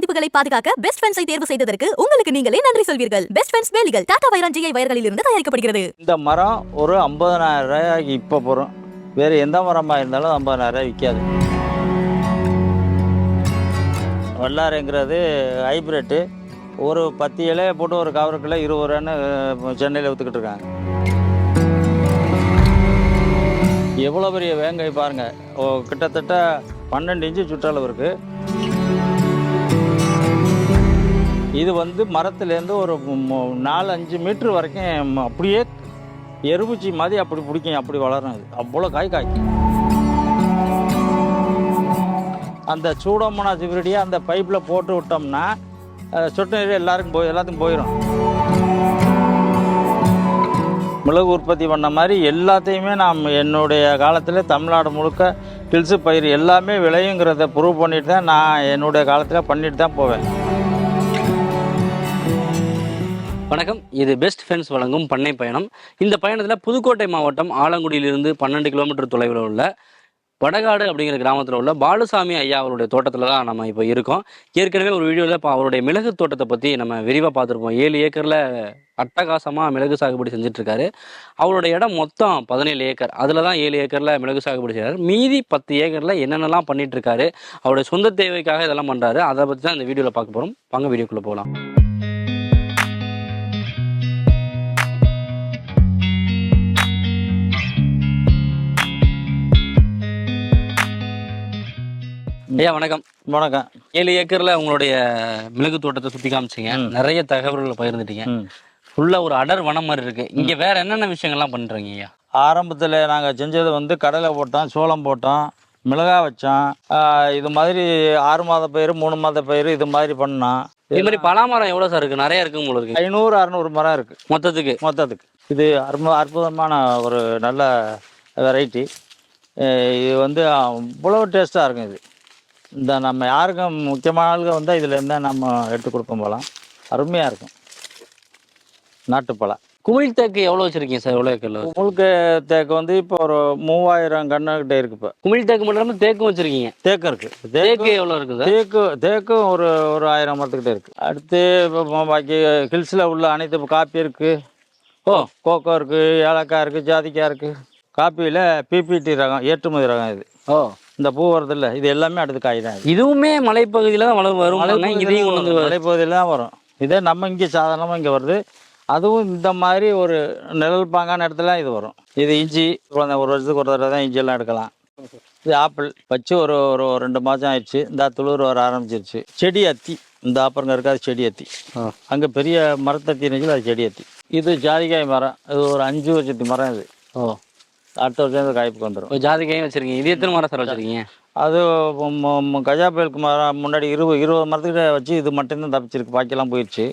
மதிப்புகளை பாதுகாக்க பெஸ்ட் ஃப்ரெண்ட்ஸை தேர்வு செய்ததற்கு உங்களுக்கு நீங்களே நன்றி சொல்வீர்கள். பெஸ்ட் ஃப்ரெண்ட்ஸ் வேலிகள் டாடா வைரன் ஜிஐ வயர்களில் இருந்து தயாரிக்கப்படுகிறது. இந்த மரம் ஒரு ஐம்பதனாயிரம் ரூபாய்க்கு இப்போ போகிறோம் வேறு எந்த மரமாக இருந்தாலும் ஐம்பதனாயிரம் ரூபாய் விற்காது வல்லாறுங்கிறது ஹைப்ரிட்டு ஒரு பத்து இலையை போட்டு ஒரு கவருக்குள்ளே இருபது ரூபான்னு சென்னையில் விற்றுக்கிட்டு இருக்காங்க. எவ்வளோ பெரிய வேங்காய் பாருங்கள் ஓ கிட்டத்தட்ட பன்னெண்டு இன்ச்சு சுற்றளவு இருக்குது இது வந்து மரத்துலேருந்து ஒரு நாலு அஞ்சு மீட்ரு வரைக்கும் அப்படியே எருபூச்சி மாதிரி அப்படி பிடிக்கும் அப்படி வளரும் அது அவ்வளோ காய் காய்க்கும் அந்த சூடோமோனா சிவிரடியை அந்த பைப்பில் போட்டு விட்டோம்னா சொட்டு நீர் எல்லாருக்கும் போய் எல்லாத்துக்கும் போயிடும் மிளகு உற்பத்தி பண்ண மாதிரி எல்லாத்தையுமே நாம் என்னுடைய காலத்தில் தமிழ்நாடு முழுக்க ஹில்ஸு பயிர் எல்லாமே விளையுங்கிறத ப்ரூவ் பண்ணிட்டு தான் நான் என்னுடைய காலத்தில் பண்ணிட்டு தான் போவேன். வணக்கம். இது பெஸ்ட் ஃப்ரெண்ட்ஸ் வழங்கும் பண்ணை பயணம். இந்த பயணத்தில் புதுக்கோட்டை மாவட்டம் ஆலங்குடியிலிருந்து பன்னெண்டு கிலோமீட்டர் தொலைவில் உள்ள வடகாடு அப்படிங்கிற கிராமத்தில் உள்ள பாலுசாமி ஐயா அவருடைய தோட்டத்தில் தான் நம்ம இப்போ இருக்கோம். ஏற்கனவே ஒரு வீடியோவில் இப்போ அவருடைய மிளகு தோட்டத்தை பற்றி நம்ம விரிவாக பார்த்துருப்போம். ஏழு ஏக்கரில் அட்டகாசமாக மிளகு சாகுபடி செஞ்சிட்ருக்காரு. அவருடைய இடம் மொத்தம் பதினேழு ஏக்கர். அதில் தான் ஏழு ஏக்கரில் மிளகு சாகுபடி செய்கிறார் மீதி பத்து ஏக்கரில் என்னென்னலாம் பண்ணிகிட்ருக்காரு அவருடைய சொந்த தேவைக்காக இதெல்லாம் பண்ணுறாரு அதை பற்றி தான் இந்த வீடியோவில் பார்க்க போகிறோம் வாங்க வீடியோக்குள்ளே போகலாம். ஐயா வணக்கம். வணக்கம். ஏழு ஏக்கர்ல உங்களுடைய மிளகு தோட்டத்தை சுத்தி காமிச்சீங்க. நிறைய தகவல்களை பகிர்ந்துட்டீங்க. ஃபுல்லா ஒரு அடர் வனம் மாதிரி இருக்கு. இங்க வேற என்னென்ன விஷயங்கள்லாம் பண்றீங்க ஐயா? ஆரம்பத்தில் நாங்கள் செஞ்சது வந்து கடலை போட்டோம் சோளம் போட்டோம் மிளகாய் வச்சோம். இது மாதிரி ஆறு மாத பயிர் மூணு மாத பயிர் இது மாதிரி பண்ணோம். இது மாதிரி பலாமரம் எவ்வளவு சார் இருக்கு? நிறைய இருக்கு உங்களுக்கு. ஐநூறு அறநூறு மரம் இருக்குது மொத்தத்துக்கு? மொத்தத்துக்கு. இது அற்புத அற்புதமான ஒரு நல்ல வெரைட்டி இது வந்து அவ்வளோ டேஸ்ட்டாக இருக்கும் இது. இந்த நம்ம யாருக்கும் முக்கியமான ஆளுங்க வந்தால் இதில் இருந்தால் நம்ம எடுத்து கொடுப்போம் போகலாம் அருமையாக இருக்கும். நாட்டுப்பழம் குமிழ் தேக்கு எவ்வளவு வச்சிருக்கீங்க சார் எவ்வளவு ஏக்கர்ல முழுக்க தேக்கு வந்து இப்போ ஒரு மூவாயிரம் கண்ணுக்கிட்ட இருக்கு இப்போ. குமிழ் தேக்கு மட்டும் இல்லாம தேக்கும் வச்சிருக்கீங்க. தேக்கு இருக்கு. தேக்கு தேக்கு எவ்வளவு இருக்கு சார்? தேக்கு தேக்கும் ஒரு ஒரு ஆயிரம் மரத்துக்கிட்ட இருக்கு. அடுத்து இப்போ பாக்கி ஹில்ஸில் உள்ள அனைத்து இப்போ காப்பி இருக்கு. ஓ. கோகோ இருக்கு ஏலக்காய் இருக்கு ஜாதிக்காய் இருக்கு. காப்பியில் பிபிடி ரகம் ஏற்றுமதி ரகம் இது. ஓ. இந்த பூ வருது இல்லை இது எல்லாமே அடுத்து காய் தான் இது. இதுவுமே மலைப்பகுதியில தான் வளரும் வரும் இதையும் கொண்டு வந்து மலைப்பகுதியில் தான் வரும். இதே நம்ம இங்கே சாதாரணமாக இங்கே வருது. அதுவும் இந்த மாதிரி ஒரு நிழல் பாங்கான இடத்துல இது வரும். இது இஞ்சி குழந்தை ஒரு வருஷத்துக்கு ஒரு தடவை தான் இஞ்சியெல்லாம் எடுக்கலாம். இது ஆப்பிள். வச்சு ஒரு ஒரு ரெண்டு மாதம் ஆயிடுச்சு. இந்த துளிர் வர ஆரம்பிச்சிருச்சு. செடி அத்தி. இந்த ஆப்பருங்க இருக்காது செடி அத்தி. அங்கே பெரிய மரத்தத்தி இருந்துச்சு அது செடி அத்தி. இது ஜாதிக்காய் மரம். இது ஒரு அஞ்சு வருஷத்து மரம் இது. ஓ. அடுத்த வருஷம் காய்ப்புக்கு வந்துடும் ஒரு ஜாதிக்காயும் வச்சிருக்கீங்க. இது எத்தனை மரம் சார் வச்சிருக்கீங்க? அது கஜா புயலுக்கு மரம் முன்னாடி இருபது இருபது மரத்துக்கிட்ட வச்சு இது மட்டும்தான் தப்பிச்சிருக்கு. பாக்கியெல்லாம் போயிடுச்சு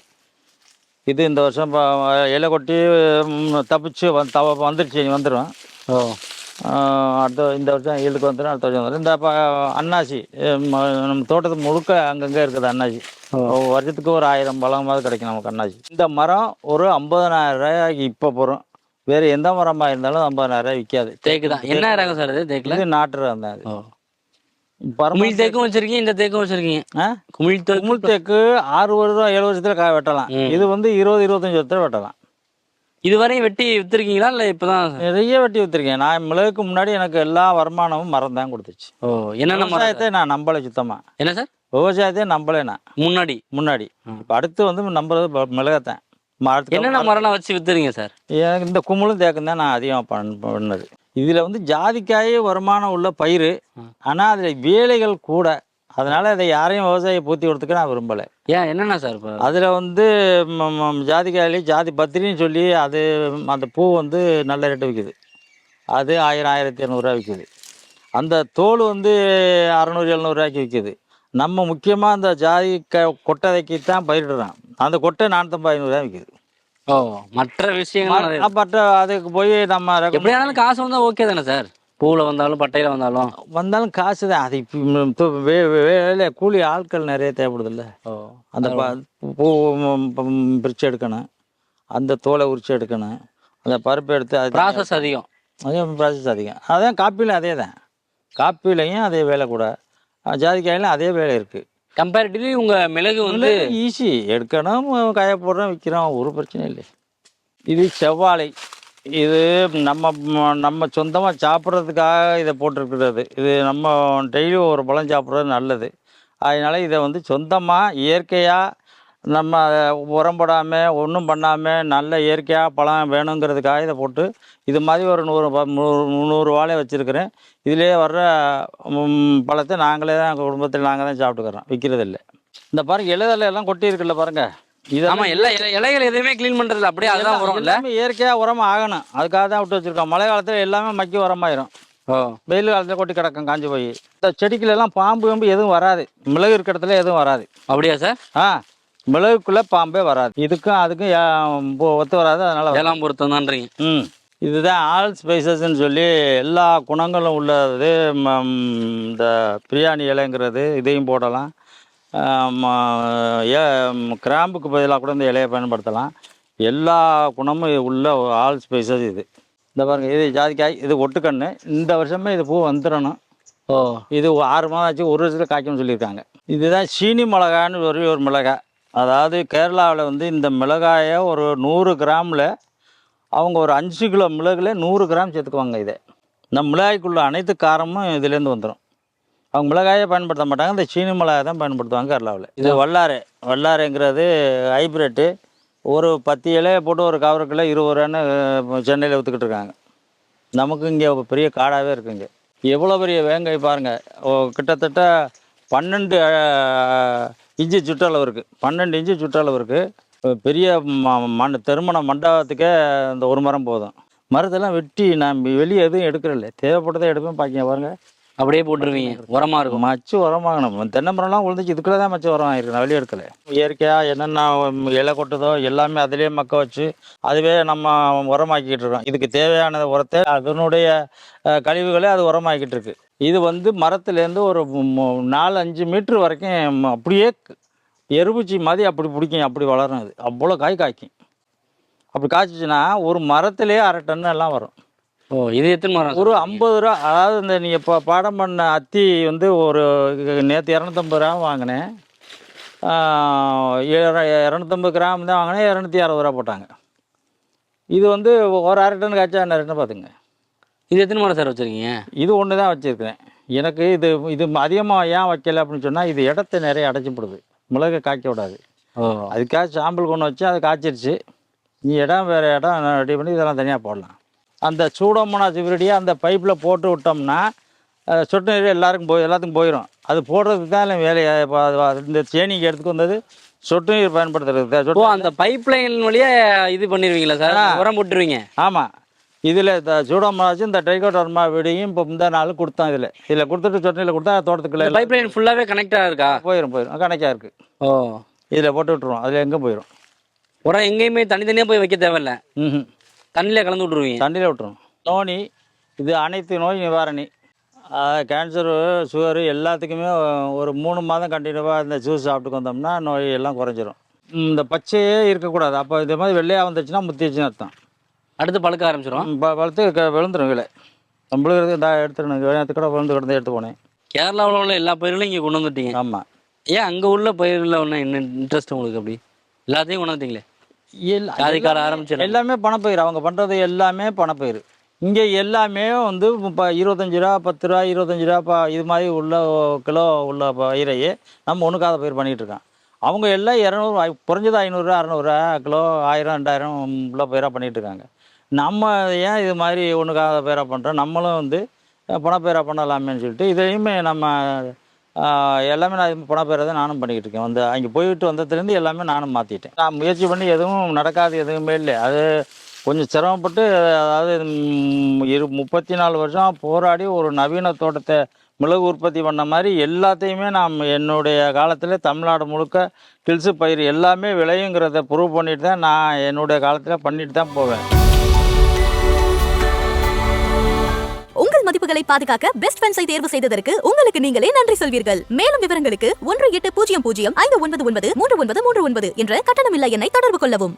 இது இந்த வருஷம் இலை கொட்டி தப்பிச்சு வந்து தவ வந்துடுச்சு வந்துடும் ஓ. அடுத்த இந்த வருஷம் ஏழுக்கு வந்துடும் அடுத்த வருஷம் வந்துடும் இந்த அன்னாசி நம்ம தோட்டத்து முழுக்க அங்கங்கே இருக்குது அன்னாசி. வருஷத்துக்கு ஒரு ஆயிரம் பழமாவது கிடைக்கும் நமக்கு அன்னாசி. இந்த மரம் ஒரு ஐம்பதனாயிரம் ரூபாய்க்கு இப்போ போகிறோம் வேறு எந்த மரமாக இருந்தாலும் ஐம்பதனாயிரம் ரூபாய் விற்காது தேக்கு தான். என்ன ரகம் சார் இது தேக்குல? இது நாட்டு ரகம் தான் அது. குமிழ் தேக்கும் வச்சிருக்கீங்க? இந்த தேக்கும் வச்சிருக்கீங்க? குமிழ் தேக்கு குமுள் தேக்கு ஆறு வருடம் ஏழு வருஷத்துல காய் வெட்டலாம். இது வந்து இருபது இருபத்தஞ்சு வருஷத்துல வெட்டலாம். இதுவரையும் வெட்டி வித்துருக்கீங்களா? இல்ல இப்பதான் நிறைய வெட்டி வித்துருக்கேன். நான் மிளகுக்கு முன்னாடி எனக்கு எல்லா வருமானமும் மரம் தான் கொடுத்துச்சு. ஓ என்னென்ன மரம்? விவசாயத்தை நான் நம்பலை சுத்தமா. என்ன சார்? விவசாயத்தை நம்பலை நான். முன்னாடி? முன்னாடி. இப்போ அடுத்து வந்து நம்புறது மிளகைத்தான் மரத்துக்கு என்னென்ன மரம்லாம் வச்சு வித்துறீங்க சார்? எனக்கு இந்த குமுளும் தேக்கம் தான் நான் அதிகமாக பண் பண்ணது. இதில் வந்து ஜாதிக்காய் வருமானம் உள்ள பயிர். ஆனால் அதில் வேலைகள் கூட. அதனால இதை யாரையும் விவசாயியை பூத்தி கொடுத்துக்க நான் விரும்பலை. ஏன்? என்னென்ன சார் இப்போ? அதில் வந்து ஜாதிக்காயிலே ஜாதி பத்திரின்னு சொல்லி அது அந்த பூ வந்து நல்ல ரேட்டு விற்குது அது ஆயிரம் ஆயிரத்தி இரநூறுவா விற்குது அந்த தோல் வந்து அறநூறு எழுநூறுவாய்க்கு விற்குது நம்ம முக்கியமாக அந்த ஜாதி க கொட்டதைக்கு தான் பயிரிடுறோம் அந்த கொட்டை நானூற்றம்பது ஐநூறுரூவா விற்குது ஓ மற்ற விஷயங்கள் பட்ட அதுக்கு போய் நம்ம recommend- எப்படி ஆனாலும் காசு வந்தா ஓகே தானே சார்? பூவில் வந்தாலும் பட்டையில வந்தாலும். வந்தாலும் காசு தான். அது இப்போ வேலை கூலி ஆட்கள் நிறைய தேவைப்படுதில்ல. ஓ அந்த ப- பிரித்து எடுக்கணும். அந்த தோலை உரிச்சு எடுக்கணும். அந்த பருப்பு எடுத்து அது ப்ராசஸ் அதிகம். அதே ப்ராசஸ் அதிகம். அதான் காப்பிலையும் அதே தான். காப்பிலையும் அதே வேலை கூட. அஹ் ஜாதிக்காயிலும் அதே வேலை இருக்குது கம்பேரிட்டிவ்லி உங்க மிளகு வந்து ஈஸி எடுக்கணும் காய போடுறோம் விற்கிறோம் ஒரு பிரச்சனையும் இல்லை. இது செவ்வாழை. இது நம்ம நம்ம சொந்தமாக சாப்பிட்றதுக்காக இதை போட்டிருக்கிறது. இது நம்ம டெய்லி ஒரு பழம் சாப்பிட்றது நல்லது. அதனால் இதை வந்து சொந்தமாக இயற்கையாக நம்ம அதை உரம் போடாமல் ஒன்றும் பண்ணாமல் நல்ல இயற்கையாக பழம் வேணுங்கிறதுக்காக இதை போட்டு இது மாதிரி ஒரு நூறு ப- நூறு நூறு வாழை வச்சுருக்கிறேன். இதிலே வர்ற பழத்தை நாங்களே தான் குடும்பத்தில் நாங்கள் தான் சாப்பிட்டுக்கிறோம். விற்கிறது இல்லை இந்த பாருங்க இலைதலை எல்லாம் கொட்டி இருக்குல்ல பாருங்க ஆமா எல்லா இலை- இலைகள் எதுவுமே க்ளீன் பண்றது அப்படியே அதுதான் வரும் இல்ல? எல்லாமே இயற்கையா உரமா ஆகணும். அதுக்காக தான் விட்டு வச்சிருக்கோம். மழை காலத்துல எல்லாமே மக்கி உரமாயிரும். ஓ. வெயில் காலத்துல கொட்டி கிடக்கும் காஞ்சி போய். இந்த செடிக்குள்ள எல்லாம் பாம்பு பாம்பு எதுவும் வராது. மிளகு இருக்கிற இடத்துல எதுவும் வராது. அப்படியா சார்? ஆ. மிளகுக்குள்ள பாம்பே வராது. இதுக்கும் அதுக்கும் ஒத்து வராது அதனால. ஏழாம் பொருத்தம் தான்றீங்க ம். இதுதான் ஆல் ஸ்பைசஸ்ன்னு சொல்லி எல்லா குணங்களும் உள்ளது. இந்த பிரியாணி இலைங்கிறது இதையும் போடலாம். ஏ கிராம்புக்கு பதிலாக கூட இந்த இலையை பயன்படுத்தலாம். எல்லா குணமும் உள்ள ஆல் ஸ்பைசஸ் இது. இந்த பாருங்க இது ஜாதிக்காய் இது ஒட்டுக்கண்ணு. இந்த வருஷமே இது பூ வந்துடணும். ஓ. இது ஆறு மாதம் ஆச்சு ஒரு வருஷத்தில் காய்க்கும்னு சொல்லியிருக்காங்க. இதுதான் சீனி மிளகான்னு ஒரு ஒரு மிளகாய். அதாவது கேரளாவில் வந்து இந்த மிளகாயை ஒரு நூறு கிராமில் அவங்க ஒரு அஞ்சு கிலோ மிளகுல நூறு கிராம் சேர்த்துக்குவாங்க இதை. இந்த மிளகாய்க்குள்ள அனைத்து காரமும் இதுலேருந்து வந்துடும் அவங்க மிளகாயை பயன்படுத்த மாட்டாங்க இந்த சீனி மிளகாய் தான் பயன்படுத்துவாங்க கேரளாவில். இது வல்லாறு வல்லாறுங்கிறது ஹைப்ரிட்டு. ஒரு பத்து இலையை போட்டு ஒரு கவருக்குள்ளே இருபது ரூபான்னு சென்னையில் விற்றுக்கிட்டு இருக்காங்க. நமக்கு இங்கே பெரிய காடாகவே இருக்குங்க. எவ்வளோ பெரிய வேங்கை பாருங்கள் ஓ கிட்டத்தட்ட பன்னெண்டு இஞ்சி சுற்றளவு இருக்குது பன்னெண்டு இஞ்சி சுற்றளவு இருக்குது பெரிய ம- மண் திருமண மண்டபத்துக்கே இந்த ஒரு மரம் போதும். மரத்தெல்லாம் வெட்டி நான் வெளியே எதுவும் எடுக்கிறதில்ல. தேவைப்பட்டதை எடுப்பேன் பாக்கிங்க பாருங்கள் அப்படியே போட்டுருவீங்க. உரமா இருக்கும். மச்சு உரம் வாங்கணும் தென்னை மரம்லாம் உழுந்துச்சு. இதுக்குள்ளே தான் மச்சு உரம் வாங்கியிருக்கேன் வெளியே எடுக்கல. இயற்கையாக என்னென்ன இலை கொட்டுதோ எல்லாமே அதிலே மக்க வச்சு அதுவே நம்ம உரமாக்கிட்டு இருக்கோம். இதுக்கு தேவையான உரத்தை அதனுடைய கழிவுகளே அது உரமாக்கிட்டு இருக்கு. இது வந்து மரத்துலேருந்து ஒரு நாலு அஞ்சு மீட்ரு வரைக்கும் அப்படியே எருபூச்சி மாதிரி அப்படி பிடிக்கும். அப்படி வளரும் அது. அவ்வளோ காய் காய்க்கும். அப்படி காய்ச்சிச்சுன்னா ஒரு மரத்திலே அரை டன் எல்லாம் வரும். ஓ இது எத்தனை மரம் ஒரு ஐம்பது ரூபா. அதாவது இந்த நீங்கள் இப்போ பாடம் பண்ண அத்தி வந்து ஒரு நேற்று இரநூத்தம்பது கிராம் வாங்கினேன். இரநூத்தம்பது கிராம் தான் வாங்கினேன். இரநூத்தி அறுபது ரூபா போட்டாங்க. இது வந்து ஒரு அரை டன் காய்ச்சா என்ன ரேட்னு பார்த்துங்க இது எத்தனை மரம் சார் வச்சிருக்கீங்க? இது ஒன்று தான் வச்சுருக்கிறேன். எனக்கு இது இது அதிகமாக ஏன் வைக்கல அப்படின்னு சொன்னால் இது இடத்த நிறைய அடைச்சிப்படுது மிளகை காய்க்க விடாது. ஓ. அதுக்காக சாம்பிள் கொண்டு வச்சு அது காய்ச்சிருச்சு. நீ இடம் வேறு இடம் ரெடி பண்ணி இதெல்லாம் தனியாக போடலாம். அந்த சூடோமோனாஸ் விரடியாக அந்த பைப்பில் போட்டு விட்டோம்னா சொட்டு நீர் எல்லாருக்கும் போய் எல்லாத்துக்கும் போயிடும் அது போடுறதுக்கு தான் இல்லை வேலையை இந்த தேனிக்கு எடுத்துக்கு வந்தது சொட்டு நீர் பயன்படுத்துறதுக்கு தான். அந்த பைப் லைன் வழியா இது பண்ணிருவீங்களா சார். உரம் போட்டுருவீங்க. ஆமாம் இதில் இந்த சூடோமோனாஸ் இந்த ட்ரைகோடர்மா விடியும் இப்போ இந்த நாள் கொடுத்தோம் இதில். இதில் கொடுத்துட்டு சொட்டு நீரில் கொடுத்தா தோட்டத்துக்குள்ள பைப் லைன் ஃபுல்லாவே கனெக்டா இருக்கா? போயிடும் போயிடும் கணக்காக இருக்குது ஓ. இதில் போட்டு விட்ருவோம் அதில் எங்கே போயிடும் உரம் எங்கேயுமே தனித்தனியா போய் வைக்க தேவையில்ல. ம் தண்ணியில கலந்து விட்டுருவீங்க. தண்ணியில் விட்டுரும் நோனி இது அனைத்து நோய் நிவாரணி. கேன்சரு சுகரு எல்லாத்துக்குமே ஒரு மூணு மாதம் கண்டினியூவாக இந்த ஜூஸ் சாப்பிட்டு வந்தோம்னா நோய் எல்லாம் குறைஞ்சிரும். இந்த பச்சையே இருக்கக்கூடாது. அப்போ இது மாதிரி வெள்ளையாக வந்துச்சுன்னா முத்திச்சுன்னு அர்த்தம். அடுத்து பழுக்க ஆரம்பிச்சிடும் ம், ப- வளர்த்து க- விழுந்துரும் கீழே. நம்மளுக்கு எடுத்துடணும் நேற்று கூட விழுந்து கிடந்து எடுத்து போனேன். கேரளாவில் உள்ள எல்லா பயிர்களும் இங்கே கொண்டு வந்துட்டீங்க. ஆமாம் ஏன் அங்கே உள்ள பயிர்களில் ஒன்று என்ன இன்ட்ரெஸ்ட் உங்களுக்கு அப்படி? எல்லாத்தையும் கொண்டு வந்துட்டீங்களே? ஜாதிக்கார ஆரம்பிச்சிடும் எல்லாமே பணப்பயிர். அவங்க பண்ணுறது எல்லாமே பணப்பயிர். இங்கே எல்லாமே வந்து இப்போ இருபத்தஞ்சி ரூபா பத்து ரூபா இருபத்தஞ்சி ரூபா ப இது மாதிரி உள்ள கிலோ உள்ள பயிரையே நம்ம ஒன்றுக்காத பயிர் பண்ணிகிட்டு இருக்கோம் அவங்க எல்லாம் இரநூறு குறைஞ்சது ஐநூறுரூவா அறநூறுவா கிலோ ஆயிரம் ரெண்டாயிரம் உள்ள பயிராக பண்ணிகிட்டு இருக்காங்க. நம்ம ஏன் இது மாதிரி ஒன்றுக்காத பயிராக பண்ணுறோம் நம்மளும் வந்து பணப்பயிராக பண்ணலாமேன்னு சொல்லிட்டு இதையுமே நம்ம எல்லாமே நான் இது பணப்பயிரை தான் நானும் பண்ணிக்கிட்டு இருக்கேன். வந்து அங்கே போயிட்டு வந்ததுலேருந்து எல்லாமே நானும் மாற்றிட்டேன் நான் முயற்சி பண்ணி எதுவும் நடக்காது எதுவுமே இல்லை. அது கொஞ்சம் சிரமப்பட்டு அதாவது இரு முப்பத்தி நாலு வருஷம் போராடி ஒரு நவீன தோட்டத்தை மிளகு உற்பத்தி பண்ண மாதிரி எல்லாத்தையுமே நாம் என்னுடைய காலத்தில் தமிழ்நாடு முழுக்க கில்ஸு பயிர் எல்லாமே விளையுங்கிறத ப்ரூவ் பண்ணிட்டு தான் நான் என்னுடைய காலத்தில் பண்ணிட்டு தான் போவேன். உறவுகளை பாதுகாக்க பெஸ்ட் ஃப்ரெண்ட்ஸை தேர்வு செய்ததற்கு உங்களுக்கு நீங்களே நன்றி சொல்வீர்கள். மேலும் விவரங்களுக்கு ஒன்று எட்டு பூஜ்ஜியம் பூஜ்ஜியம் ஐந்து ஒன்பது ஒன்பது மூன்று ஒன்பது மூன்று ஒன்பது என்ற கட்டணமில்லா எண்ணை தொடர்பு கொள்ளவும்.